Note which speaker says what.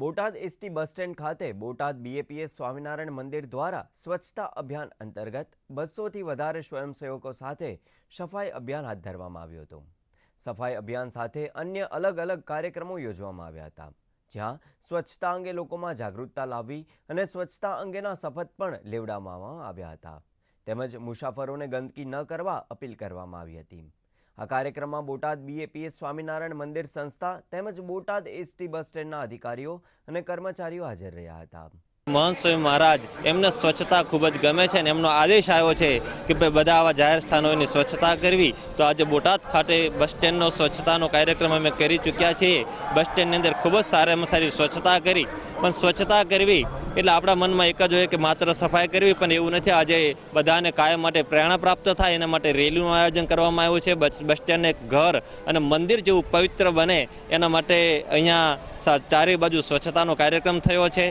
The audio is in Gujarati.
Speaker 1: બોટાદ એસટી બસ સ્ટેન્ડ ખાતે બોટાદ બીએપીએસ સ્વામિનારાયણ મંદિર દ્વારા સ્વચ્છતા અભિયાન અંતર્ગત બસોથી વધારે સ્વયંસેવકો સાથે સફાઈ અભિયાન હાથ ધરવામાં આવ્યું હતું. સફાઈ અભિયાન સાથે અન્ય અલગ અલગ કાર્યક્રમો યોજવામાં આવ્યા હતા. જ્યાં સ્વચ્છતા અંગે લોકોમાં જાગૃતતા લાવવી અને સ્વચ્છતા અંગેના શપથ પણ લેવડાવવામાં આવ્યા હતા. તેમજ મુસાફરોને ગંદકી ન કરવા અપીલ કરવામાં આવી હતી. આ કાર્યક્રમમાં બોટાદ બીએપીએસ સ્વામિનારાયણ મંદિર સંસ્થા તેમજ બોટાદ એસટી બસ સ્ટેન્ડના અધિકારીઓ અને કર્મચારીઓ હાજર રહ્યા હતા.
Speaker 2: મહંત સ્વામી મહારાજ, એમને સ્વચ્છતા ખૂબ જ ગમે છે અને એમનો આદેશ આવ્યો છે કે ભાઈ બધા આવા જાહેર સ્થાનોની સ્વચ્છતા કરવી. તો આજે બોટાદ ખાતે બસ સ્ટેન્ડનો સ્વચ્છતાનો કાર્યક્રમ અમે કરી ચૂક્યા છીએ. બસ સ્ટેન્ડની અંદર ખૂબ જ સારામાં સારી સ્વચ્છતા કરી. પણ સ્વચ્છતા કરવી એટલે આપણા મનમાં એક જ હોય કે માત્ર સફાઈ કરવી, પણ એવું નથી. આજે બધાને કાયમ માટે પ્રેરણા પ્રાપ્ત થાય, એના માટે રેલીનું આયોજન કરવામાં આવ્યું છે. બસ સ્ટેન્ડને એક ઘર અને મંદિર જેવું પવિત્ર બને. એના માટે અહીંયા ચારે બાજુ સ્વચ્છતાનો કાર્યક્રમ થયો છે.